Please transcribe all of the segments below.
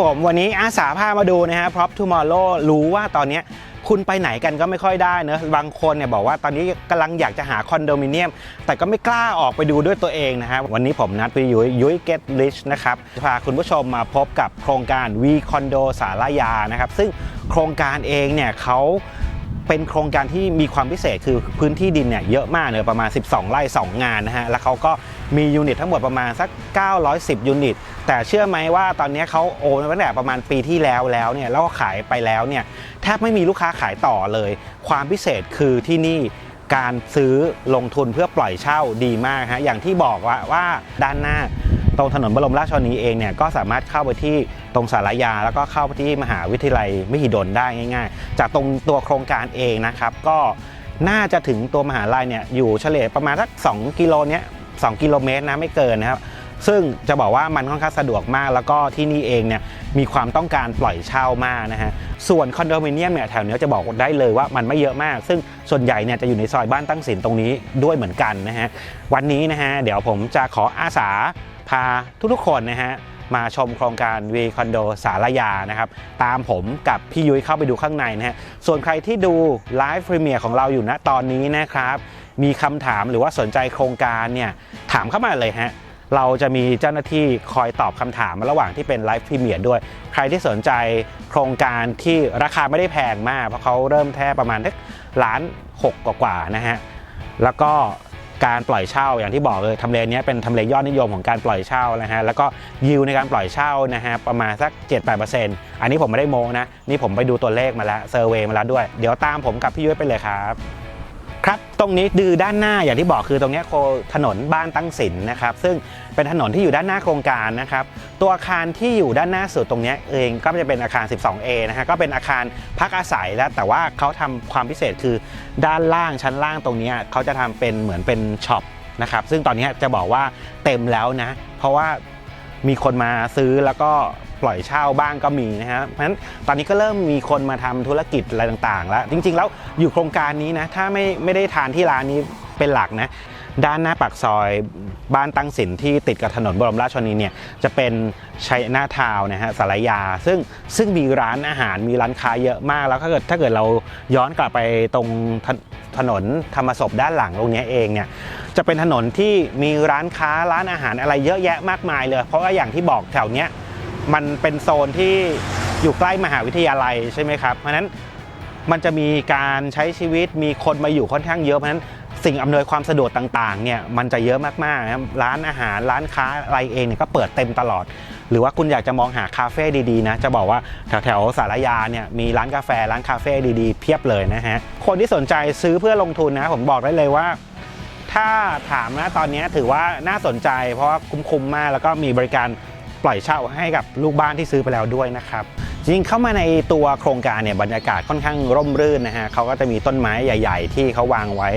ผมวันนี้อาสาพามาดูนะฮะ Prop Tomorrow รู้ว่าตอนนี้คุณไปไหนกันก็ไม่ค่อยได้เนอะบางคนเนี่ยบอกว่าตอนนี้กำลังอยากจะหาคอนโดมิเนียม แต่ก็ไม่กล้าออกไปดูด้วยตัวเองนะฮะวันนี้ผมนัดพี่ยุ้ยยุ้ย Get Rich นะครับพาคุณผู้ชมมาพบกับโครงการ V Condo สารยานะครับซึ่งโครงการเองเนี่ยเขาเป็นโครงการที่มีความพิเศษคือพื้นที่ดินเนี่ยเยอะมากเลยประมาณ 12 ไร่ 2 งานนะฮะ แล้วเขาก็มียูนิตทั้งหมดประมาณสัก 910 ยูนิต แต่เชื่อไหมว่าตอนนี้เขาโอนตั้งแต่ประมาณปีที่แล้วแล้วเนี่ยแล้วก็ขายไปแล้วเนี่ยแทบไม่มีลูกค้าขายต่อเลย ความพิเศษคือที่นี่การซื้อลงทุนเพื่อปล่อยเช่าดีมากฮะอย่างที่บอกว่าว่าด้านหน้าตรงถนนบรมราชชนีเองเนี่ยก็สามารถเข้าไปที่ตรงสารยา แล้วก็เข้าไปที่มหาวิทยาลัยมหิดลได้ง่าย ๆ จากตรงตัวโครงการเองนะครับ ก็น่าจะถึงตัวมหาลัยเนี่ยอยู่เฉลี่ยประมาณสัก2กิโลเนี้ย2กิโลเมตรนะไม่เกินนะครับ ซึ่งจะบอกว่ามันค่อนข้างสะดวกมาก แล้วก็ที่นี่เองเนี่ยมีความต้องการปล่อยเช่ามากนะฮะส่วนคอนโดมิเนียมเนี่ยแถวเนี้ยจะบอกได้เลยว่ามันไม่เยอะมาก ซึ่งส่วนใหญ่เนี่ยจะอยู่ในซอยบ้านตั้งสินตรงนี้ด้วยเหมือนกันนะฮะวันนี้นะฮะเดี๋ยวผมจะขออาสาพาทุกๆคนนะฮะมาชมโครงการ V คอนโดสารยานะครับตามผมกับพี่ยุ้ยเข้าไปดูข้างในนะฮะส่วนใครที่ดูไลฟ์พรีเมียร์ของเราอยู่ณตอนนี้นะครับ มีคำถามหรือว่าสนใจโครงการเนี่ยถามเข้ามาเลยฮะ เราจะมีเจ้าหน้าที่คอยตอบคำถามระหว่างที่เป็นไลฟ์พรีเมียร์ด้วย ใครที่สนใจโครงการที่ราคาไม่ได้แพงมาก เพราะเขาเริ่มแค่ประมาณสักล้านหกกว่าๆนะฮะ แล้วก็การปล่อยเช่าอย่างที่บอกเลยทำเลนี้เป็นทำเลยอดนิยมของการปล่อยเช่านะฮะแล้วก็ยิวในการปล่อยเช่านะฮะประมาณสัก 7-8%อันนี้ผมไม่ได้โมนะ นี่ผมไปดูตัวเลขมาแล้วเซอร์เวยมาแล้วด้วย เดี๋ยวตามผมกับพี่ยุ้ยไปเลยครับ ครับ ตรงนี้ดือด้านหน้าอย่างที่บอกคือตรงนี้โคถนนบ้านตั้งสินนะครับ ซึ่งเป็นถนนที่อยู่ด้านหน้าโครงการนะครับ ตัวอาคารที่อยู่ด้านหน้าสุดตรงนี้เองก็จะเป็นอาคาร 12A นะฮะก็เป็นอาคารพักอาศัยแล้วแต่ว่าเขาทำความพิเศษคือด้านล่างชั้นล่างตรงนี้เขาจะทำเป็นเหมือนเป็นช็อปนะครับซึ่งตอนนี้จะบอกว่าเต็มแล้วนะ เพราะว่ามีคนมาซื้อแล้วก็ ปล่อยเช่าบ้างก็มีนะฮะเพราะฉะนั้นตอนนี้ก็เริ่มมีคนมาทำธุรกิจอะไรต่างๆ แล้ว จริง ๆ แล้วอยู่โครงการนี้นะถ้าไม่ไม่ได้ทานที่ร้านนี้เป็นหลักนะด้านหน้าปากซอยบ้านตั้งสินที่ติดกับถนนบรมราชชนีเนี่ยจะเป็นชัยนาทาวนะฮะสารยา ซึ่งซึ่งมีร้านอาหารมีร้านค้าเยอะมาก แล้วถ้าเกิดถ้าเกิดเราย้อนกลับไปตรงถถนนธรรมศพด้านหลังตรงนี้เองเนี่ยจะเป็นถนนที่มีร้านค้าร้านอาหารอะไรเยอะแยะมากมายเลย เพราะว่าอย่างที่บอกแถวเนี้ย มันเป็นโซนที่อยู่ใกล้มหาวิทยาลัยใช่ไหมครับ เพราะนั้นมันจะมีการใช้ชีวิตมีคนมาอยู่ค่อนข้างเยอะเพราะฉะนั้นสิ่งอำนวยความสะดวกต่างๆเนี่ยมันจะเยอะมากๆนะครับร้านอาหารร้านค้าอะไรเองเนี่ยก็เปิดเต็มตลอด หรือว่าคุณอยากจะมองหาคาเฟ่ดีๆนะจะบอกว่าแถวๆสารยาเนี่ยมีร้านกาแฟร้านคาเฟ่ดีๆ เพียบเลยนะฮะคนที่สนใจซื้อเพื่อลงทุนนะผมบอกได้เลยว่า ถ้าถามนะตอนนี้ถือว่าน่าสนใจ เพราะว่าคุ้มๆมากแล้วก็มีบริการ ปล่อยเช่าให้กับลูกบ้านที่ซื้อไปแล้วด้วยนะครับจริงเข้ามาในตัวโครงการเนี่ยบรรยากาศค่อนข้างร่มรื่นนะฮะเขาก็จะมีต้นไม้ใหญ่ ๆ ที่เขาวางไว้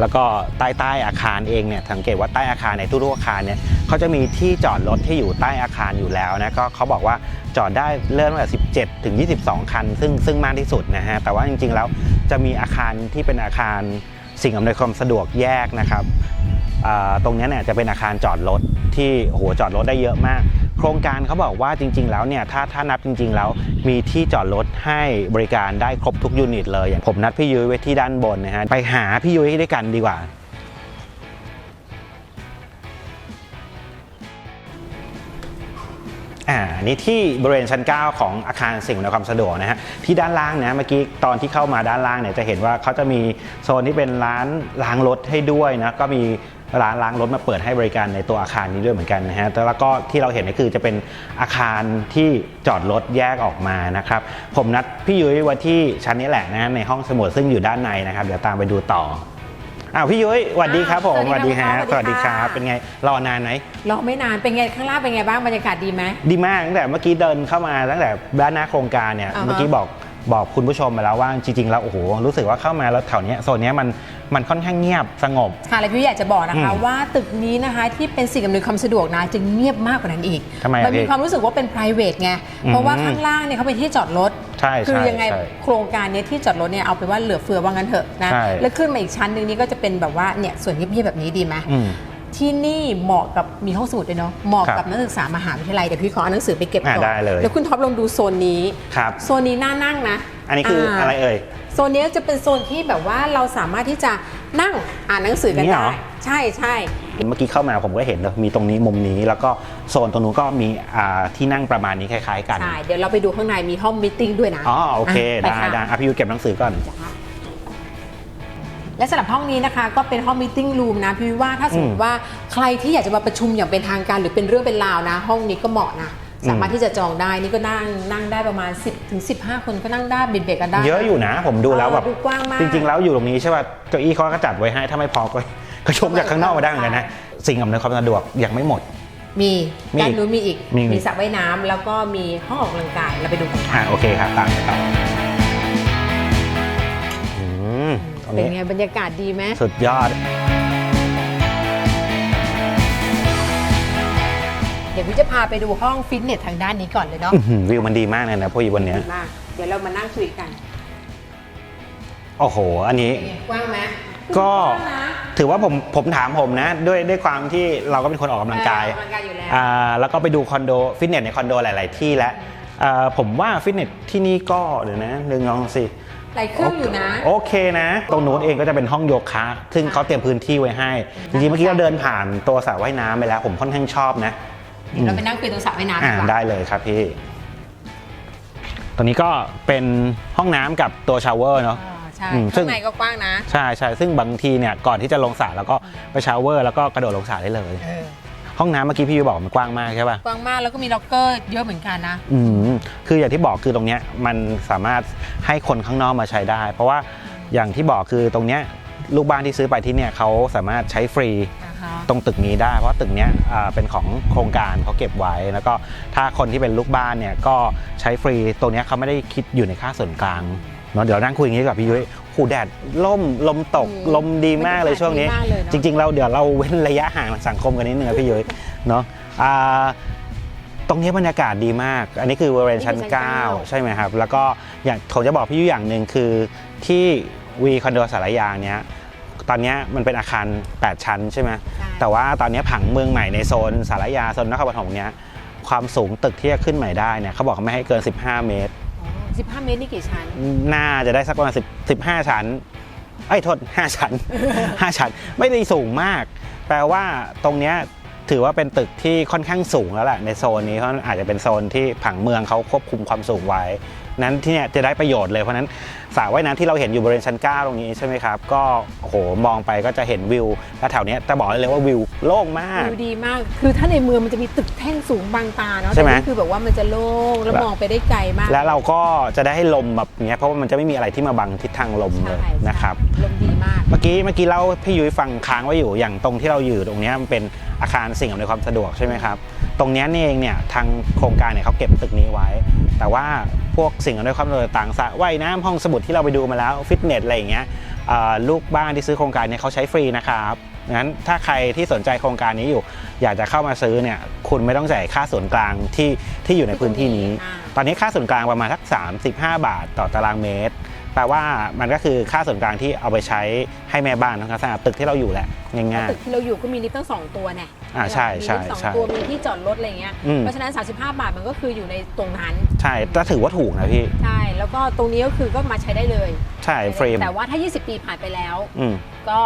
แล้วก็ใต้ใต้อาคารเองเนี่ยสังเกตว่าใต้อาคารในทุกๆอาคารเนี่ยเขาจะมีที่จอดรถที่อยู่ใต้อาคารอยู่แล้วนะก็เขาบอกว่าจอดได้เริ่มตั้งแต่17 ถึง 22 คัน ซึ่งซึ่งมากที่สุดนะฮะแต่ว่าจริงๆแล้วจะมีอาคารที่เป็นอาคารสิ่งอำนวยความสะดวกแยกนะครับตรงนี้เนี่ยจะเป็นอาคารจอดรถที่โหจอดรถได้เยอะมาก ครงการเขาบอกว่าจริง ๆ แล้วเนี่ยถ้าถ้านับจริง ๆ แล้วมีที่จอดรถให้บริการได้ครบทุกยูนิตเลยอย่างผมนัดพี่ยุ้ยไว้ที่ด้านบนนะฮะไปหาพี่ยุ้ยด้วยกันดีกว่าอ่านี่ที่บริเวณชั้น 9 ของอาคารสิ่งอำนวยความสะดวกนะฮะที่ด้านล่างนะเมื่อกี้ตอนที่เข้ามาด้านล่างเนี่ยจะเห็นว่าเขาจะมีโซนที่เป็นร้านล้างรถให้ด้วยนะก็มี ร้านล้างรถมาเปิดให้บริการในตัวอาคารนี้ด้วยเหมือนกันนะฮะแต่แล้วก็ที่เราเห็นก็คือจะเป็นอาคารที่จอดรถแยกออกมานะครับ ผมนัดพี่ยุ้ยไว้ที่ชั้นนี้แหละนะฮะในห้องสมุดซึ่งอยู่ด้านในนะครับเดี๋ยวตามไปดูต่ออ้าวพี่ยุ้ยสวัสดีครับผมสวัสดีฮะค่ะสวัสดีครับสวัสดีค่ะเป็นไงรอนานไหมรอไม่นานเป็นไงข้างล่างเป็นไงบ้างบรรยากาศดีไหมดีมากตั้งแต่เมื่อกี้เดินเข้ามาตั้งแต่ด้านหน้าโครงการเนี่ยอ่าฮะเมื่อกี้บอก บอกคุณผู้ชมไปแล้วว่าจริงๆแล้วโอ้โหรู้สึกว่าเข้ามาแล้วแถวเนี้ยโซนเนี้ยมันมันค่อนข้างเงียบสงบ ค่ะและพี่อยากจะบอกนะคะอืมว่าตึกนี้นะคะที่เป็นสิ่งอำนวยความสะดวกนะจะเงียบมากกว่านั้นอีกทำไมอะมันมีพี่ความรู้สึกว่าเป็น p r i v a t ไงอืมเพราะว่าข้างล่างเนี่ยเขาเป็นที่จอดรถใช่คือใช่ยังไงใช่โครงการเนี้ยที่จอดรถเนี่ยเอาไปนว่าเหลือเฟือว่างั้นเถอะนะใช่ แล้วขึ้นมาอีกชั้นหนึงนี่ก็จะเป็นแบบว่าเนี่ยส่วนเงียบๆแบบนี้ดีไหม อืม ที่นี่เหมาะกับมีห้องสมุดด้วยเนาะเหมาะครับกับนักศึกษามหาวิทยาลัยเดี๋ยวพี่ขอเอาหนังสือไปเก็บก่อนอ่าได้เลยแล้วคุณท็อปลองดูโซนนี้ครับโซนนี้น่านั่งนะ อันนี้คืออะไรเอ่ยโซนนี้จะเป็นโซนที่แบบว่าเราสามารถที่จะนั่งอ่านหนังสือกันนี่เหรได้อใช่ใช่เมื่อกี้เข้ามาผมก็เห็นเลยมีตรงนี้มุมนี้ แล้วก็โซนตรงนู้นก็มีอ่าที่นั่งประมาณนี้คล้าย ๆ กันใช่เดี๋ยวเราไปดูข้างในมีห้องมิทติ้งด้วยนะอ๋อโอเคะปได้ค่ะได้อะพี่ยูเก็บหนังสือก่อน และสำหรับห้องนี้นะคะก็เป็นห้องมิทติ้งรูมนะพี่วิว่าถ้าสมมอืติมว่าใครที่อยากจะมาประชุมอย่างเป็นทางการหรือเป็นเรื่องเป็นราวนะ ห้องนี้ก็เหมาะนะสามารถที่จะจองได้นี่ก็นั่งนั่งได้ประมาณ 10ถึง15 คนก็นั่งได้เบียดเบียดกันได้ เยอะอยู่นะ ผมดูแล้วแบบเออดูกว้างมากจริง ๆ แล้วอยู่ตรงนี้ใช่ป่ะเก้าอี้เขาก็จัดไว้ให้ถ้าไม่พอก็ก็ชมจากข้างนอกมาได้เหมือนกันนะสิ่งอำนวยความสะดวกยังไม่หมด มีมีด้านนู้นมีอีกมีมีมีสระว่ายน้ำแล้วก็มีห้องออกกำลังกายเราไปดูกันอะค่ะโอเคครับตามไปครับ เป็นนี้ไงบรรยากาศดีไหมสุดยอด เดี๋ยวพี่จะพาไปดูห้องฟิตเนสทางด้านนี้ก่อนเลยเนาะอื้อหือวิวมันดีมากเลยนะพวกอีวันเนี้ยดีมากเดี๋ยวเรามานั่งคุยกันโอ้โห อันนี้เป็นไงกว้างไหมก็ว้างนะถือว่าผมผมถามผมนะ ด้วยด้วยความที่เราก็เป็นคนออกกำลังกายเออออกกำลังกายอยู่แล้ว อ่าแล้วก็ไปดูคอนโดฟิตเนสในคอนโดหลาย ๆ ที่แล้วอ่าผมว่าฟิตเนสที่นี่ก็เดี๋ยวนะหนึ่งลองสิ หลายเครื่องอยู่นะ โอเคนะ ตรงนู้นเองก็จะเป็นห้องโยคะซึ่งเขาเตรียมพื้นที่ไว้ให้ จริงๆเมื่อกี้เราเดินผ่านตัวสระว่ายน้ำไปแล้ว ผมค่อนข้างชอบนะเดี๋ยวเราไปนั่งคุยตรงสระว่ายน้ำดีอ่ากว่าได้เลยครับพี่ ตรงนี้ก็เป็นห้องน้ำกับตัวชาวเวอร์เนาะ อ่าใช่อืมซึ่ข้าง งในก็กว้างนะ ใช่ใช่ซึ่งบางทีเนี่ยก่อนที่จะลงสระแล้วก็ไปชาวเวอร์ แล้วก็กระโดดลงสระได้เลย เออ ห้องน้ำเมื่อกี้พี่บอกมันกว้างมากใช่ป่ะกว้างมากแล้วก็มีล็อกเกอร์เยอะเหมือนกันนะ อืมคืออย่างที่บอกคือตรงเนี้ยมันสามารถให้คนข้างนอกมาใช้ได้ เพราะว่าอย่างที่บอกคือตรงเนี้ยลูกบ้านที่ซื้อไปที่เนี่ยเขาสามารถใช้ฟรีอ่าฮะตรงตึกนี้ได้ เพราะตึกเนี้ยอ่าเป็นของโครงการเขาเก็บไว้ แล้วก็ถ้าคนที่เป็นลูกบ้านเนี่ยก็ใช้ฟรีตรงเนี้ยเขาไม่ได้คิดอยู่ในค่าส่วนกลางเนาะเดี๋ยวนั่งคุยอย่างนี้กับพี่ยุ้ย หูแดดล่มลมตกอืมลมดีมากเลยช่วงนี้ดีมากเลยเนอะจริง ๆ เราเดี๋ยวเราเว้นระยะห่างทางสังคมกันนิดนึงนะพี่ยุ้ยเนาะอ่าตรงนี้บรรยากาศดีมาก อันนี้คือบริเวณชั้นนี่คือชั้นเก้า9ใช่ไหมครับ แล้วก็อย่างผมจะบอกพี่ยุ้ยอย่างหนึ่งคือที่วีคอนโดสารยาเนี้ยตอนเนี้ยมันเป็นอาคาร 8 ชั้นใช่ไหมใช่แต่ว่าตอนนี้ผังเมืองใหม่ในโซนสารยาโซนนครปฐมเนี้ยความสูงตึกที่จะขึ้นใหม่ได้เนี่ยเขาบอกไม่ให้เกิน 15 เมตรอ๋อ 15 เมตรนี่กี่ชั้น น่าจะได้สักประมาณ10 15 ชั้นไอ้ยโทษ5ชั้น 5 ชั้น ไม่ได้สูงมาก แปลว่าตรงเนี้ยถือว่าเป็นตึกที่ค่อนข้างสูงแล้วแหละในโซนนี้เพราะอาจจะเป็นโซนที่ผังเมืองเขาควบคุมความสูงไว้ นั้นที่เนี่ยจะได้ประโยชน์เลยเพราะฉะนั้นสระว่ายน้ำที่เราเห็นอยู่บริเวณชั้น9ตรงนี้ใช่ไหมครับ ก็โอ้โหมองไปก็จะเห็นวิวและแถวเนี้ยจะบอกได้เลยว่าวิวโล่งมาก วิวดีมาก คือถ้าในเมืองมันจะมีตึกแท่งสูงบางตาเนาะใช่ไหม แต่นี่คือแบบว่ามันจะโล่งแล้วแล้วมองไปได้ไกลมากแล้วเราก็จะได้ให้ลมแบบเนี้ยเพราะว่ามันจะไม่มีอะไรที่มาบังทิศทางลมเลยใช่นะครับ ลมดีมาก เมื่อกี้เมื่อกี้เล่าพี่ยุ้ยฟังค้างไว้อยู่อย่างตรงที่เราอยู่ตรงเนี้ยมันเป็นอาคารสิ่งอำนวยความสะดวกใช่ไหมครับ ตรงเนี้ยนี่เองเนี่ยทางโครงการเนี่ยเขาเก็บตึกนี้ไว้ แต่ว่าพวกสิ่งอำนวยความสะดวกต่างๆสระว่ายน้ำห้องสมุดที่เราไปดูมาแล้วฟิตเนสอะไรอย่างเงี้ยเอ่อลูกบ้านที่ซื้อโครงการเนี่ยเขาใช้ฟรีนะครับงั้นถ้าใครที่สนใจโครงการนี้อยู่ อยากจะเข้ามาซื้อเนี่ยคุณไม่ต้องจ่ายค่าส่วนกลางที่ที่อยู่ในพื้นที่นี้อ่าตอนนี้ค่าส่วนกลางประมาณสัก 35 บาทต่อตารางเมตร แปลว่ามันก็คือค่าส่วนกลางที่เอาไปใช้ให้แม่บ้านนะครับสำหรับตึกที่เราอยู่แหละง่ายตึกที่เราอยู่ก็มีลิฟต์ตั้งสองตัวเนี่ย อ่าใช่ใช่มีลิฟต์สองใช่ตัวมีที่จอดรถอะไรเงี้ยอืม เพราะฉะนั้น 35 บาทมันก็คืออยู่ในตรงนั้นๆใช่แต่ถือว่าถูกนะพี่ ใช่แล้วก็ตรงนี้ก็คือก็มาใช้ได้เลย ใช่ฟรีแต่ว่าถ้า 20 ปีผ่านไปแล้ว อืม ก็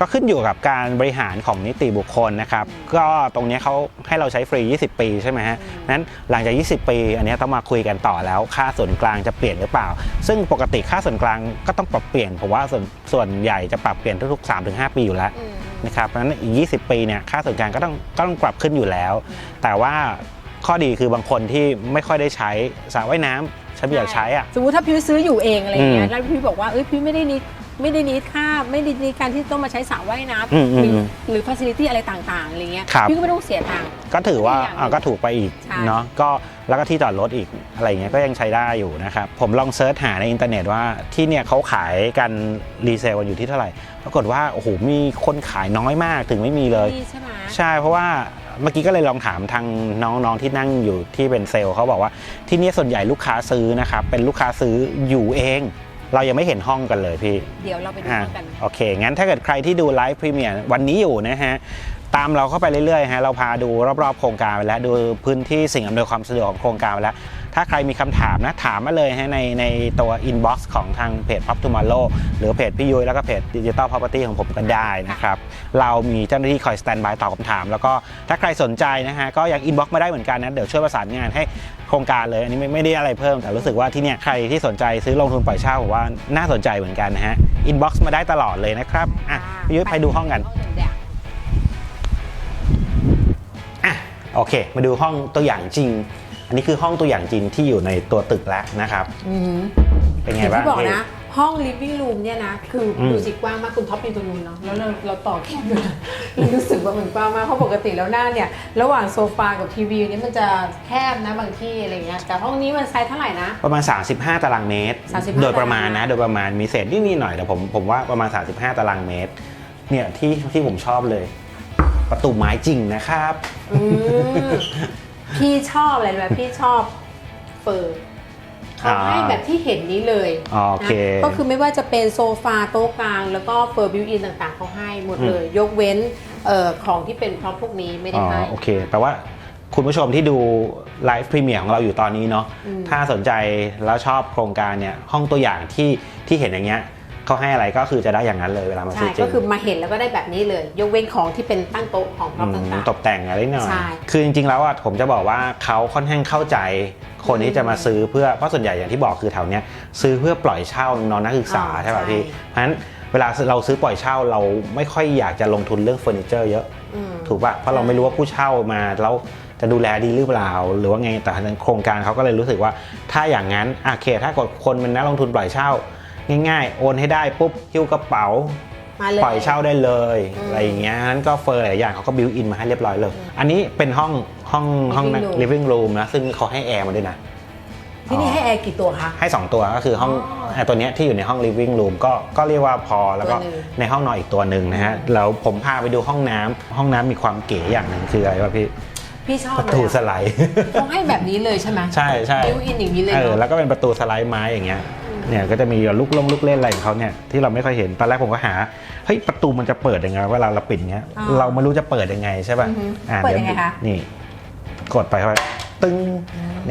ก็ขึ้นอยู่กับการบริหารของนิติบุคคลนะครับ ก็ตรงเนี้ยเขาให้เราใช้ฟรี 20 ปีใช่ไหมฮะนั้นหลังจาก 20 ปี อันเนี้ยต้องมาคุยกันต่อแล้ว ค่าส่วนกลางจะเปลี่ยนหรือเปล่า ซึ่งปกติค่าส่วนกลางก็ต้องปรับเปลี่ยนผมว่าส่วนส่วนใหญ่จะปรับเปลี่ยนทุกๆ 3-5 ปีอยู่แล้ว อืม นะครับเพราะฉะนั้นอีก 20 ปีเนี่ยค่าส่วนกลางก็ต้องก็ต้องปรับขึ้นอยู่แล้ว แต่ว่าข้อดีคือบางคนที่ไม่ค่อยได้ใช้สระว่ายน้ำฉันไม่อยากใช้อะ สมมติถ้าพี่ซื้ออยู่เองอะไรเงี้อืยม แล้วพี่บอกว่าเอ้ยพี่ไม่ได้นิด ไม่ได้นิดค่าไม่ได้นิดการที่ต้องมาใช้สระว่ายน้อืมำอืมหรือหรือฟัซิลิตี้อะไรต่างๆอะไรเงี้ยครับ พี่ก็ไม่ต้องเสียตังค์ ก็ถือว่าอีกอย่างหนึ่งอะก็ถูกไปอีกใช่ เนาะก็แล้วก็ที่จอดรถอีกอะไรเงี้ยก็ยังใช้ได้อยู่นะครับ ผมลองเซิร์ชหาในอินเทอร์เน็ตว่าที่เนี่ยเขาขายกันรีเซลกันอยู่ที่เท่าไหร่ ปรากฏว่าโอ้โหมีคนขายน้อยมากถึงไม่มีเลย นี่ใช่ไหม ใช่เพราะว่าเมื่อกี้ก็เลยลองถามทางน้องๆที่นั่งอยู่ที่เป็นเซลล์เขาบอกว่าที่เนี่ยส่วนใหญ่ลูกค้าซื้อนะครับเป็นลูกค้าซื้ออยู่เอง เรายังไม่เห็นห้องกันเลยพี่ เดี๋ยวเราไปดูอะกัน โอเค งั้นถ้าเกิดใครที่ดูไลฟ์พรีเมียร์วันนี้อยู่นะฮะ ตามเราเข้าไปเรื่อยๆฮะเราพาดูรอบๆ โครงการไปแล้ว ดูพื้นที่สิ่งอำนวยความสะดวกของโครงการไปแล้ว ถ้าใครมีคำถามนะถามมาเลยฮะในในตัว inbox ของทางเพจ Pop Tomorrow หรือเพจพี่ยุ้ยแล้วก็เพจ Digital Property ของผมกันได้นะครับ เรามีเจ้าหน้าที่คอยสแตนบายตอบคำถาม แล้วก็ถ้าใครสนใจนะฮะก็อยัง inbox มาได้เหมือนกันนะเดี๋ยวช่วยประสานงานให้โครงการเลยอันนี้ไม่ไม่ได้อะไรเพิ่มแต่รู้สึกว่าที่เนี่ยใครที่สนใจซื้อลงทุนปล่อยเช่าผมว่าน่าสนใจเหมือนกันนะฮะ inbox มาได้ตลอดเลยนะครับอะพี่ยุ้ยไปดูห้องกัน โอเค มาดูห้องตัวอย่างจริง อันนี้คือห้องตัวอย่างจริงที่อยู่ในตัวตึกแล้วนะครับ อืมเป็นไงอย่างบ้างที่บอกพี่ นะ ห้อง living room เนี่ยนะ คืออม ดูสิกว้างมากคุณท็อปอยู่ตรงนู้นเนาะแล้วเราเราต่อแคบอยู่นะเรารู้สึกว่ามันกว้างมากเพราะปกติแล้วหน้าเนี่ย ระหว่างโซฟากับทีวีเนี่ยมันจะแคบนะบางที่อะไรเงี้ยแต่ห้องนี้มันไซส์เท่าไหร่นะ ประมาณ 35 ตารางเมตร 35 โดยประมาณตารางนะเมตรโดยประมาณมีเศษนิดๆหน่อยแต่ผมผมว่าประมาณ 35 ตารางเมตร เนี่ยที่ที่ผมชอบเลย ประตูไม้จริงนะครับ อืมพี่ชอบอะไรแบบพี่ชอบเฟิร์นเขาให้แบบที่เห็นนี้เลยโอเค นะก็คือไม่ว่าจะเป็นโซฟาโต๊ะกลาง แล้วก็เฟอร์บิวอินต่างๆเขาให้หมดเลย ยกเว้นเอ่อของที่เป็นพร็อพพวกนี้ไม่ได้อ๋อให้ โอเค แปลว่าคุณผู้ชมที่ดูไลฟ์พรีเมียร์ของเราอยู่ตอนนี้เนาะ อืม ถ้าสนใจแล้วชอบโครงการเนี่ย ห้องตัวอย่างที่ที่เห็นอย่างเงี้ย เขาให้อะไรก็คือจะได้อย่างนั้นเลยเวลามาซื้ใช่อจริก็งคือมาเห็นแล้วก็ได้แบบนี้เลย ยกเว้นของที่เป็นตั้งโต๊ะของพร็อพอืมต่างตกแต่งอะไรหน่อยใช่คือจริงๆแล้วอะผมจะบอกว่าเขาค่อนข้างเข้าใจคนที่จะมาซื้อเพื่อเพราะส่วนใหญ่อย่างที่บอกคือแถวเนี้ยซื้อเพื่อปล่อยเช่านอนนักศึกษาใช่ป่ะพี่เพราะฉะนั้นเวลาเราซื้อปล่อยเช่าเราไม่ค่อยอยากจะลงทุนเรื่องเฟอร์นิเจอร์เยอะๆอืมถูกป่ะเพราะเราไม่รู้ว่าผู้เช่ามาแล้วจะดูแลดีหรือเปล่า หรือว่าไงแต่ทางโครงการเขาก็เลยรู้สึกว่า ถ้าอย่างนั้นโอเค ถ้ากดคนเป็นนักลงทุนปล่อยเช่า ง่ายๆ โอนให้ได้ปุ๊บหิ้วกระเป๋ามาเลย ปล่อยเช่าได้เลยอืมอะไรอย่างเงี้ยนั้นก็เฟอร์หลายอย่างเขาก็บิวอินมาให้เรียบร้อยเลย อันนี้เป็นห้องห้องห้อง Living room living room นะซึ่งเขาให้แอร์มาด้วยนะ ที่นี่ให้แอร์กี่ตัวคะ ให้ 2 ตัวก็คือห้องอ๋อไอ้ตัวเนี้ยที่อยู่ในห้อง living room ก็ก็เรียกว่าพอแล้วก็ตัวหนึ่ง ในห้องนอนอีกตัวหนึ่งนะฮะแล้วผมพาไปดูห้องน้ำห้องน้ำมีความเก๋อย่างหนึ่งคืออะไรวะพี่พี่ชอบประตูเลยสอะไลด์เขาให้แบบนี้เลยใช่ไหม ใช่ใช่บิวอินอย่างนี้เลยเออเนาะแล้วก็เป็นประตูสไลด์ไม้อย่างเงี้ย เนี่ยก็จะมีลูกลงลูกเล่นอะไรของเขาเนี่ยที่เราไม่ค่อยเห็นตอนแรกผมก็หาเฮ้ยประตูมันจะเปิดยังไงเวลาเราปิดเงี้ยอ่าเราไม่รู้จะเปิดยังไงใช่ป่ะอือฮึอ่าเปิดยังไงคะ นี่ กดไปเข้าไปตึ้ง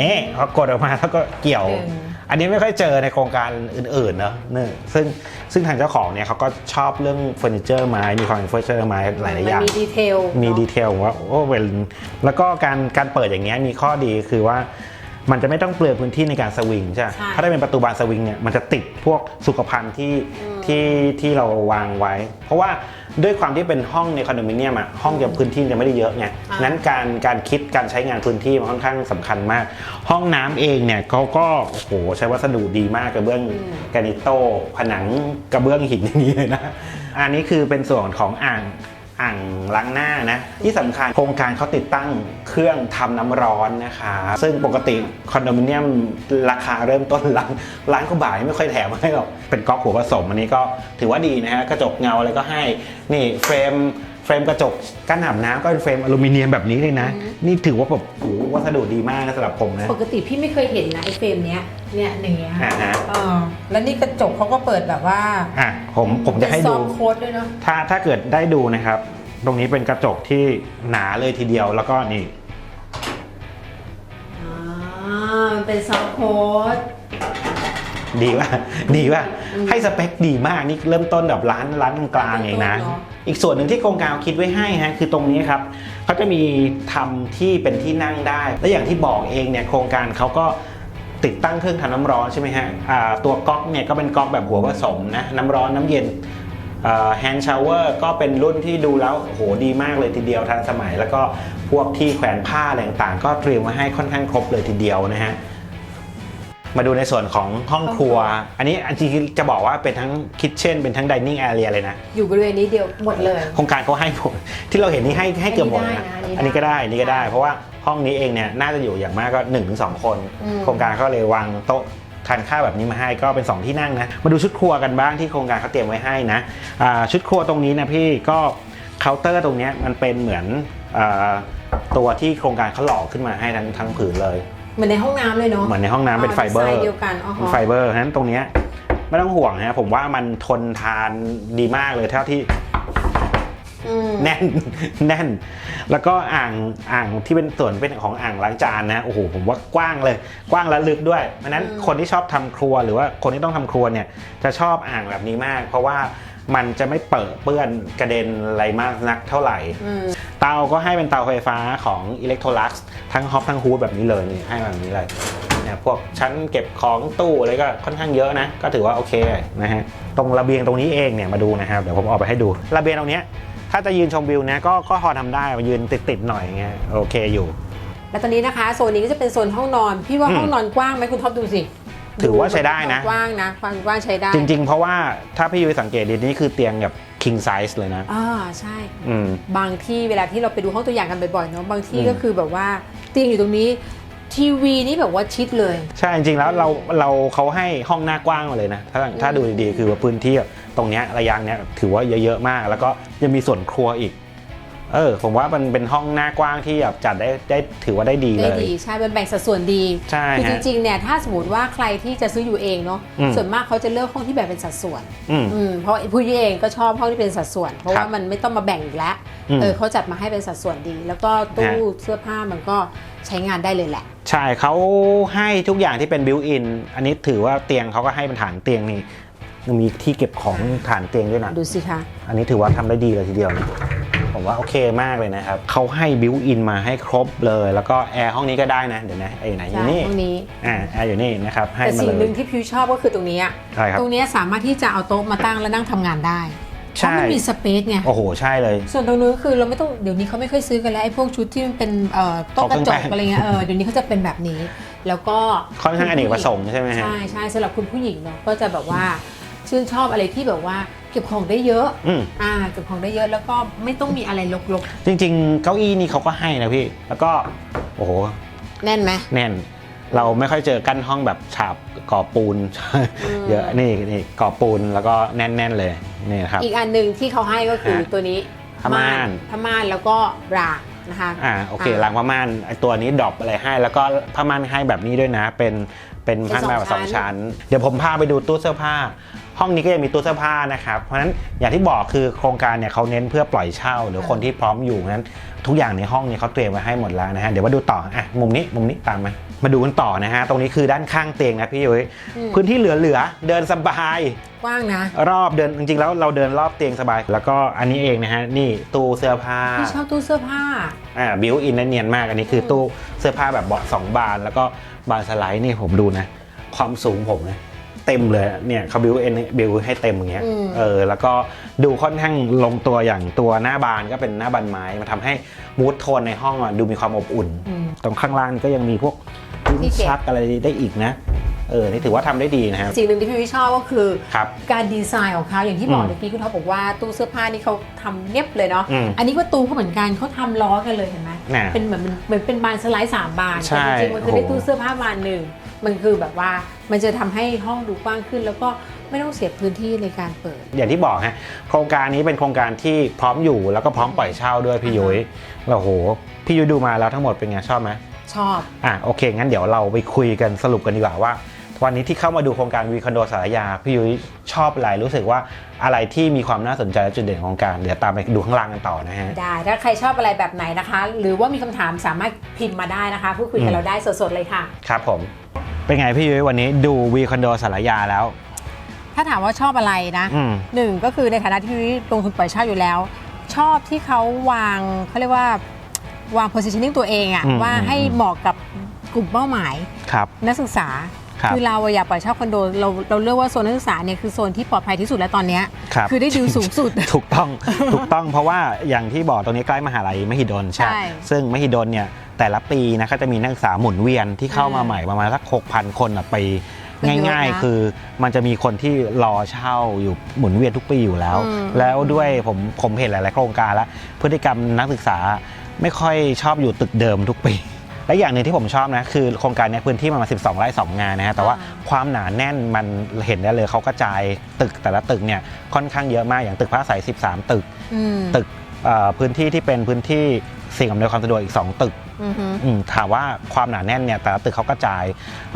นี่พอกดออกมาแล้วก็เกี่ยว ดึง อันนี้ไม่ค่อยเจอในโครงการอื่นๆเนอะเนี่ยซึ่งซึ่งทางเจ้าของเนี่ยเขาก็ชอบเรื่องเฟอร์นิเจอร์ไม้มีความเป็นเฟอร์นิเจอร์ไม้หลายๆอย่าง มันมีดีเทลมีเนอะดีเทลว่าโอ้เวลแล้วก็การการเปิดอย่างเงี้ยมีข้อดีคือว่า มันจะไม่ต้องเปลืองพื้นที่ในการสวิงใช่ไหมใช่ ถ้าได้เป็นประตูบานสวิงเนี่ยมันจะติดพวกสุขภัณฑ์ที่อืมที่ที่เราวางไว้ เพราะว่าด้วยความที่เป็นห้องในคอนโดมิเนียมอะห้องจะพื้นที่จะไม่ได้เยอะไงอ่านั้นการการคิดการใช้งานพื้นที่มันค่อนข้างสำคัญมาก ห้องน้ำเองเนี่ยเขาก็โอ้โหใช้วัสดุดีมากกระเบื้องแกรนิโตผนังกระเบื้องหินอย่างนี้เลยนะอันนี้คือเป็นส่วนของอ่าง อ่างล้างหน้านะ ที่สำคัญโครงการเขาติดตั้งเครื่องทำน้ำร้อนนะคะ ซึ่งปกติคอนโดมิเนียมราคาเริ่มต้นล้านล้านกว่าบาทไม่ค่อยแถมให้หรอกเป็นก๊อกหัวผสมอันนี้ก็ถือว่าดีนะฮะกระจกเงาอะไรก็ให้นี่เฟรม เฟรมกระจกกั้นอาบน้ำก็เป็นเฟรมอลูมิเนียมแบบนี้เลยนะ นี่ถือว่าแบบโอ้โหวัสดุดีมากนะสำหรับผมนะ ปกติพี่ไม่เคยเห็นนะไอ้เฟรมเนี้ยเนี่ยอย่างเงี้ยอ่าฮะ เออแล้วนี่กระจกเขาก็เปิดแบบว่าอะผมผมจะให้เป็นซดู อฟต์โค้ดด้วยเนาะถ้าถ้าเกิดได้ดูนะครับ ตรงนี้เป็นกระจกที่หนาเลยทีเดียวแล้วก็นี่อ่ามันเป็นซอฟต์โค้ด ดีว่าดีว่าอืมให้สเปคดีมากนี่เริ่มต้นแบบร้านร้านกลางๆเองนะเนอะอีกส่วนหนึ่งที่โครงการคิดไว้ให้ฮะคือตรงนี้ครับเขาจะมีทำที่เป็นที่นั่งได้ และอย่างที่บอกเองเนี่ยโครงการเขาก็ติดตั้งเครื่องทำน้ำร้อนใช่ไหมฮะอ่าตัวก๊อกเนี่ยก็เป็นก๊อกแบบหัวผสมนะน้ำร้อนน้ำเย็นแฮนด์ชาวเวอร์ก็เป็นรุ่นที่ดูแล้วโอ้โหดีมากเลยทีเดียวทันสมัย แล้วก็พวกที่แขวนผ้าอะไรต่างๆ ก็เตรียมไว้ให้ค่อนข้างครบเลยทีเดียวนะฮะ มาดูในส่วนของห้องครัว อันนี้จริงๆจะบอกว่าเป็นทั้งคิทเช่นเป็นทั้งดิเนิ่งแอเรียเลยนะ อยู่บริเวณนี้เดียวหมดเลย โครงการเขาให้หมดที่เราเห็นนี่ให้ให้เกือบหมดเลยนะ อัอันนนี้นี้ได้ก็นะได้ อันนี้ก็ได้ เพราะว่าห้องนี้เองเนี่ยน่าจะอยู่อย่างมากก็1นถึงสคนอืมโครงการเขาเลยวางโต๊ะทานข้าวแบบนี้มาให้ก็เป็น 2 ที่นั่งนะ มาดูชุดครัวกันบ้างที่โครงการเขาเตรียมไว้ให้นะอ่าชุดครัวตรงนี้นะพี่ก็เคาน์เตอร์ตรงเนี้ยมันเป็นเหมือนอาตัวที่โครงการเขาหล่อขึ้นมาให้ทั้งทั้งผืนเลย เหมือนในห้องน้ำเลยเนาะเหมือนในห้องน้ำเป็นไฟเบอดีร์ซน์เดียวกันอ๋อเป็นไฟเบอร์ฉะนั้นตรงเนี้ยไม่ต้องห่วงนะผมว่ามันทนทานดีมากเลยเท่าที่อืมแน่นแน่น แล้วก็อ่างอ่างที่เป็นส่วนเป็นของอ่างล้างจานนะโอ้โหผมว่ากว้างเลย กว้างและลึกด้วยเพราะฉะนั้นอืมคนที่ชอบทำครัวหรือว่าคนที่ต้องทำครัวเนี่ยจะชอบอ่างแบบนี้มาก เพราะว่ามันจะไม่เปิดเปื้อนกระเด็นอะไรมากนักเท่าไหร่อืม เตาก็ให้เป็นเตาไฟฟ้าของ Electrolux ทั้งฮอปทั้งฮูดแบบนี้เลยนี่ให้แบบนี้เลยเนี่ยพวกชั้นเก็บของตู้อะไรก็ค่อนข้างเยอะนะ ก็ถือว่าโอเคนะฮะตรงระเบียงตรงนี้เองเนี่ยมาดูนะครับเดี๋ยวผมออกไปให้ดู ระเบียงตรงเนี้ยถ้าจะยืนชมวิวนะก็ก็พอทำได้ยืนติดๆหน่อยเงี้ยโอเคอยู่ แล้วตอนนี้นะคะโซนนี้ก็จะเป็นโซนห้องนอน พี่ว่าอืมห้องนอนกว้างไหมคุณท็อปดูสิถือว่าใช้ได้นะกว้างนะความกว้างใช้ได้ จริง ๆ เพราะว่าถ้าพี่ยุ้ยสังเกตดีนี่คือเตียงแบบ king size เลยนะ อ่าใช่ อืม บางที่เวลาที่เราไปดูห้องตัวอย่างกันบ่อยๆเนาะบางที่อืมก็คือแบบว่าเตียงอยู่ตรงนี้ ทีวีนี่แบบว่าชิดเลย ใช่จริงๆแล้วเราเราเขาให้ห้องหน้ากว้างมาเลยนะ ถ้าถ้าดูดีๆ คือว่าพื้นที่ตรงเนี้ยระยางเนี้ยถือว่าเยอะๆมาก แล้วก็ยังมีส่วนครัวอีก เออผมว่ามันเป็นห้องหน้ากว้างที่แบบจัดได้ได้ถือว่าได้ดีเลได้ย ดีใช่มันแบ่งสัดส่วนดีใช่คือจฮะริงๆเนี่ยถ้าสมมติว่าใครที่จะซื้ออยู่เองเนาะอืม ส่วนมากเขาจะเลือกห้องที่แบ่งเป็นสัดส่วน อืม อืมเพราะผู้ยี่เองก็ชอบห้องที่เป็นสัดส่วน เพราะครัว่าบมันไม่ต้องมาแบ่งอีกแล้วอืมเออเขาจัดมาให้เป็นสัดส่วนดี แล้วก็ตู้ฮะ เสื้อผ้ามันก็ใช้งานได้เลยแหละ ใช่เขาให้ทุกอย่างที่เป็นบิวอิน อันนี้ถือว่าเตียงเขาก็ให้เป็นฐานเตียงนี่มีที่เก็บของฐานเตียงด้วยนะ ดูสิคะ อันนี้ถือว่าทำได้ดีเลยทีเดียวนะ ผมว่าโอเคมากเลยนะครับเขาให้บิวอินมาให้ครบเลย แล้วก็แอร์ห้องนี้ก็ได้นะ เดี๋ยวนะไอ้ไหนอใช่ยู่นี่ห้องนี้อ่าแอร์อยู่นี่นะครับให้แต่มาสิ่เลงหนึ่ย งที่พิวชอบก็คือตรงนี้อะใช่ครับ ตรงนี้สามารถที่จะเอาโต๊ะมาตั้งแล้วนั่งทำงานได้เพใช่ราะมันมีสเปซไง โอ้โห ใช่เลย ส่วนตรงนู้นคือเราไม่ต้องเดี๋ยวนี้เขาไม่ค่อยซื้อกันแล้วไอ้พวกชุดที่มันเป็นเอ่อโต๊ะกระจกของเครื่องแป้งอะไรเงี้ยเออเดี๋ยวนี้เขาจะเป็นแบบนี้ แล้วก็ค่อนข้างอเนกประสงค์ใช่ไหมฮะ ใช่ใช่สำหรับคุณผู้หญิงเนาะก็จะแบบว่าชื่นชอบอะไรที่แบบว่า เก็บของได้เยอะอืม อ่าเก็บของได้เยอะแล้วก็ไม่ต้องมีอะไรรกจริงๆ เก้าอี้นี่เขาก็ให้นะพี่ แล้วก็ โอ้โห ๆแน่นไหม แน่น เราไม่ค่อยเจอกั้นห้องแบบฉาบก่อปูน อืม เยอะ นี่นี่ก่อปูนแล้วก็แน่นๆเลย นี่นะครับ อีกอันหนึ่งที่เขาให้ก็คือฮะตัวนี้ผ้าม่าน ผ้าม่านแล้วก็รากนะคะ อ่าโอเครางผ้าม่านไอตัวนี้ดรอปอะไรให้ แล้วก็ผ้าม่านให้แบบนี้ด้วยนะ เป็น เป็นเป็นผ้าม่านแบบสสอองงชั้ชั้นนเดี๋ยวผมพาไปดูตู้เสื้อผ้า ห้องนี้ก็ยังมีตู้เสื้อผ้านะครับ เพราะฉะนั้นอย่างที่บอกคือโครงการเนี่ยเขาเน้นเพื่อปล่อยเช่า หรือคนที่พร้อมอยู่นั้น ทุกอย่างในห้องเนี่ยเขาเตรียมไว้ให้หมดแล้วนะฮะเดี๋ยวมาดูต่ออะมุมนี้มุมนี้ตามมามาดูกันต่อนะฮะตรงนี้คือด้านข้างเตียงนะพี่ยุ้ยอืมพื้นที่เหลือๆเดินสบายกว้างนะ รอบเดินจริงๆแล้วเราเดินรอบเตียงสบาย แล้วก็อันนี้เองนะฮะนี่ตู้เสื้อผ้าพี่ชอบตู้เสื้อผ้าอ่าบิวอินเนียนมากอันนี้คือตู้เสื้อผ้าแบบเบาะสองบานแล้วก็ บานสไลด์นี่ผมดูนะ ความสูงผมนะเต็มเลยเนี่ยเขาบิวเอ็นบิวให้เต็มอย่างเงี้ยอืมเออแล้วก็ดูค่อนข้างลงตัวอย่างตัวหน้าบานก็เป็นหน้าบานไม้มันทำให้มูดโทนในห้องอะดูมีความอบอุ่นอืมตรงข้างล่างนี่ก็ยังมีพวกที่เก็บชักอะไรได้อีกนะ เออนี่ถือว่าทำได้ดีนะครับสิ่งหนึ่งที่พี่วิชอบก็คือครับการดีไซน์ของเขาอย่างที่บอกอืมเมื่อกี้คุณท็อปบอกว่าตู้เสื้อผ้านี่เขาทำเนียบเลยเนาะอืมอันนี้ประตูก็เหมือนกันเขาทำล้อกันเลยเห็นไหมน่ะเป็นเหมือนมันเหมือนเป็นบานสไลด์สามบานใช่แต่จริงๆมันคือโอ้ได้โหตู้เสื้อผ้าบานหนึ่งมันคือแบบว่ามันจะทำให้ห้องดูกว้างขึ้น แล้วก็ไม่ต้องเสียพื้นที่ในการเปิด อย่างที่บอกฮะโครงการนี้เป็นโครงการที่พร้อมอยู่แล้วก็พร้อมปล่อยเช่าด้วยพี่ยุ้ยแล้วโหพี่ยุ้ยดูมาแล้วทั้งหมดเป็นไงชอบไหมชอบอะโอเคงั้นเดี๋ยวเราไปคุยกันสรุปกันดีกว่าว่า วันนี้ที่เข้ามาดูโครงการวีคอนโดสารยาพี่ยุ้ยชอบอะไรรู้สึกว่าอะไรที่มีความน่าสนใจและจุดเด่นของโครงการเดี๋ยวตามไปดูข้างล่างกันต่อนะฮะได้ถ้าใครชอบอะไรแบบไหนนะคะ หรือว่ามีคำถามสามารถพิมพ์มาได้นะคะพูดคุยอืกับมเราได้สดๆเลยค่ะ ครับผม เป็นไงพี่ยุ้ยวันนี้ดูวีคอนโดสารยาแล้วถ้าถามว่าชอบอะไรนะอืมหนึ่งก็คือในฐานะที่พี่ลงทุนปล่อยเช่าอยู่แล้ว ชอบที่เขาวางเขาเรียกว่าวาง positioning ตัวเองอะอืมว่าให้อืมเหมาะกับกลุ่มเป้าหมายครับนักศึกษา ครับอเราอะอยากปล่อยเช่าคอนโดเราเราเลือกว่าโซนนักศึกษาเนี่ยคือโซนที่ปลอดภัยที่สุดแล้วตอนเนี้ยครับคือได้ดิวสูงสุด ถูกต้อง ถูกต้องเพราะว่าอย่างที่บอกตรงนี้ใกล้มหาลัยมหิดลใช่ ใช่ซึ่งมหิดลเนี่ยแต่ละปีนะก็จะมีนักศึกษาหมุนเวียนที่เข้ามาอืมใหม่ประมาณสัก 6,000 คนต่อปีมันเยอะนะง่ายๆ คือมันจะมีคนที่รอเช่าอยู่หมุนเวียนทุกปีอยู่แล้ว อืม แล้วด้วยผมผมเห็นหลาย ๆ โครงการแล้ว พฤติกรรมนักศึกษาไม่ค่อยชอบอยู่ตึกเดิมทุกปี และอย่างหนึ่งที่ผมชอบนะคือโครงการเนี้พื้นที่มันมา 12 ไร่ 2 งานนะฮะแต่ว่าความหนาแน่นมันเห็นได้เลยเขากระจายตึกแต่ละตึกเนี่ยค่อนข้างเยอะมากอย่างตึกพระอาศัย13 ตึกอืมตึกเอ่อพื้นที่ที่เป็นพื้นที่สิ่งอำนวยความสะดวกอีก 2 ตึก อือฮึอืมถามว่าความหนาแน่นเนี่ยแต่ละตึกเขากระจาย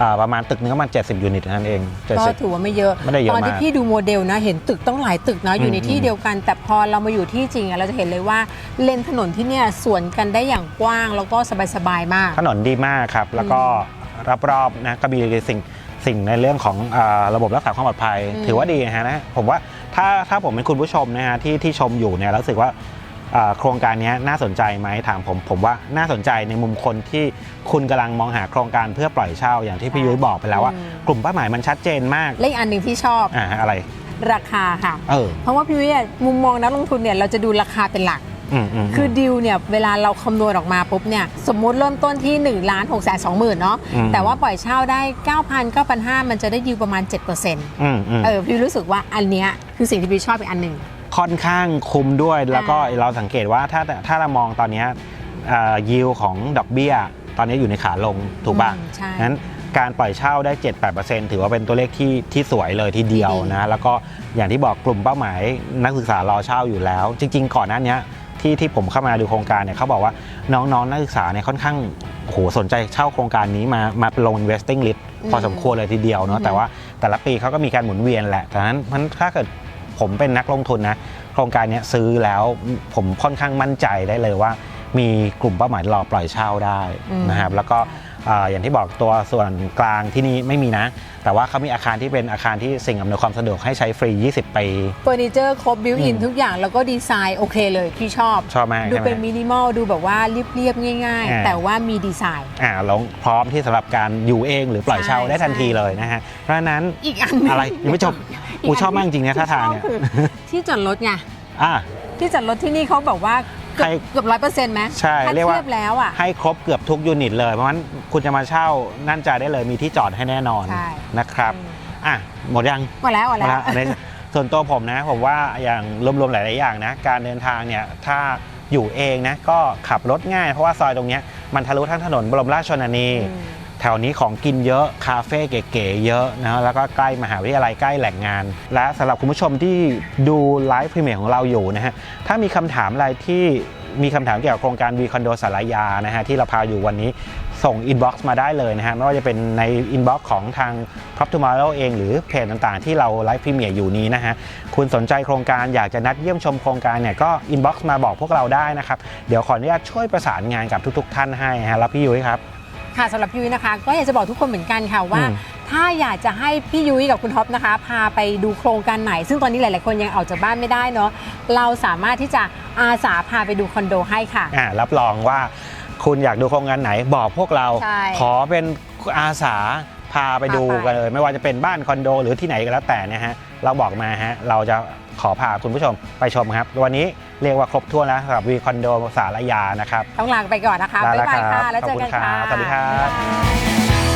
อ่าประมาณตึกนึงก็ประมาณ70 ยูนิตเท่านั่นเองก็70 ถือว่าไม่เยอะไม่ได้เยอะตอนที่มากพี่ดูโมเดลนะ เห็นตึกต้องหลายตึกนะอยู่ในอืมที่เดียวกัน แต่พอเรามาอยู่ที่จริงอะเราจะเห็นเลยว่าเลนถนนที่เนี่ยสวนกันได้อย่างกว้างแล้วก็สบายๆมาก ถนนดีมากครับ แล้วก็รอบๆนะก็มีสิ่งสิ่งในเรื่องของอาระบบรักษาความปลอดภัย อืมถือว่าดีนะฮะนะผมว่าถ้าถ้าผมเป็นคุณผู้ชมนะฮะที่ที่ชมอยู่เนี่ยแล้วรู้สึกว่าอ่า โครงการเนี้ยน่าสนใจไหมถามผม ผมว่าน่าสนใจในมุมคนที่คุณกำลังมองหาโครงการเพื่อปล่อยเช่าอย่างที่พี่ยุ้ยบอกไปแล้วว่าอืมกลุ่มเป้าหมายมันชัดเจนมากและอีกอันหนึ่งที่ชอบอ่าอะไร ราคาค่ะเออเพราะว่าพี่วิอะมุมมองนักลงทุนเนี่ยเราจะดูราคาเป็นหลักอืมอืมคือดิวเนี่ยเวลาเราคำนวณออกมาปุ๊บเนี่ยสมมุติเริ่มต้นที่1ล้าน6แสน2หมื่นเนาะอืมแต่ว่าปล่อยเช่าได้ 9,000 9,500 มันจะได้ดิวประมาณ 7%เอืมอืมออพี่รู้สึกว่าอันเนี้ยคือสิ่งที่พี่ชอบอีกอันหนึ่ง ค่อนข้างคุ้มด้วย แล้วก็อ่าเราสังเกตว่าถ้าถ้าเรามองตอนเนี้ยิวของดอกเบี้ย ตอนนี้อยู่ในขาลงถูกป่ะอืมใช่นั้นการปล่อยเช่าได้ 7-8%ถือว่าเป็นตัวเลขที่ที่สวยเลยทีเดียวดีนะ แล้วก็อย่างที่บอกกลุ่มเป้าหมายนักศึกษารอเช่าอยู่แล้ว จริง ๆ ก่อนหน้าเนี้ยที่ที่ผมเข้ามาดูโครงการเนี่ยเขาบอกว่าน้องๆนักศึกษาเนี่ยค่อนข้างโอ้โหสนใจเช่าโครงการนี้มามาลง investing list พอสมควรเลยทีเดียวเนาะแต่ว่าแต่ละปีเขาก็มีการหมุนเวียนแหละแต่นั้นมันถ้าเกิด ผมเป็นนักลงทุนนะ โครงการเนี้ยซื้อแล้วผมค่อนข้างมั่นใจได้เลยว่า มีกลุ่มเป้าหมายรอปล่อยเช่าได้อืมนะครับ แล้วก็อ่าอย่างที่บอกตัวส่วนกลางที่นี่ไม่มีนะ แต่ว่าเขามีอาคารที่เป็นอาคารที่สิ่งอำนวยความสะดวกให้ใช้ฟรี 20 ปีเฟอร์นิเจอร์ครบบิวอินอืมทุกอย่างแล้วก็ดีไซน์โอเคเลยพี่ชอบชอบมากดูใช่ไหมเป็นมินิมอลดูแบบว่าเรียบๆง่ายอ่าๆแต่ว่ามีดีไซน์อ่าลงพร้อมที่สำหรับการอยู่เองหรือปล่อยเช่าใช่ได้ทันทีใช่เลยนะฮะเพราะฉะนั้นอีกอันหนึ่งอะไรยังไม่จบ อูชอบมากจริงๆนะท่าทางเนี่ยที่ชอบคือที่จอดรถไงอ่าที่จอดรถที่นี่เขาแบบว่าเกือบให้เกือบร้อยเปอร์เซ็นต์ไหมใช่ถ้าเรียกว่าเทียบแล้วอะ ให้ครบเกือบทุกยูนิตเลย เพราะฉะนั้นคุณจะมาเช่านั่นใจได้เลยมีที่จอดให้แน่นอนใช่ นะครับ อะ หมดยัง หมดแล้วหมดแล้วอันนี้ส่วนตัวผมนะผมว่าอย่างรวมๆหลาย ๆ อย่างนะการเดินทางเนี่ยถ้าอยู่เองนะก็ขับรถง่ายเพราะว่าซอยตรงเนี้ยมันทะลุทั้งถนนบรมราชชนนีอืมแถวนี้ของกินเยอะ คาเฟ่เก๋ๆเยอะนะแล้วก็ใกล้มหาวิทยาลัยใกล้แหล่งงาน และสำหรับคุณผู้ชมที่ดูไลฟ์พรีเมียร์ของเราอยู่นะฮะถ้ามีคำถามอะไรที่มีคำถามเกี่ยวกับโครงการวีคอนโดสารยานะฮะที่เราพาอยู่วันนี้ส่งอินบ็อกซ์มาได้เลยนะฮะไม่ว่าจะเป็นในอินบ็อกซ์ของทาง Prop Tomorrow เองหรือเพจต่างๆ ที่เราไลฟ์พรีเมียร์อยู่นี้นะฮะคุณสนใจโครงการอยากจะนัดเยี่ยมชมโครงการเนี่ยก็อินบ็อกซ์มาบอกพวกเราได้นะครับ เดี๋ยวขออนุญาตช่วยประสานงานกับทุก ๆ ท่านให้ฮะแล้วพี่ยุ้ยครับ ค่ะสำหรับยุ้ยนะคะ ก็อยากจะบอกทุกคนเหมือนกันค่ะว่า อืม ถ้าอยากจะให้พี่ยุ้ยกับคุณท็อปนะคะ พาไปดูโครงการไหน ซึ่งตอนนี้หลาย ๆ คนยังออกจากบ้านไม่ได้เนาะเราสามารถที่จะอาสาพาไปดูคอนโดให้ค่ะ อ่ารับรองว่าคุณอยากดูโครงการไหนบอกพวกเรา ใช่ขอเป็นอาสาพาไปดูพาไป กันเลย ไม่ว่าจะเป็นบ้านคอนโด หรือที่ไหนก็แล้วแต่เนะฮะเราบอกมาฮะเราจะขอพาคุณผู้ชมไปชมครับ วันนี้ เรียกว่าครบถ้วนแล้วสำหรับวีคอนโดสารยานะครับ ต้องลาไปก่อนนะคะลาบ๊ายบายแล้วครัค่ะบแล้วเจอกันขอบคุณครัค่ะบสวัสดีครับบ๊ายบาย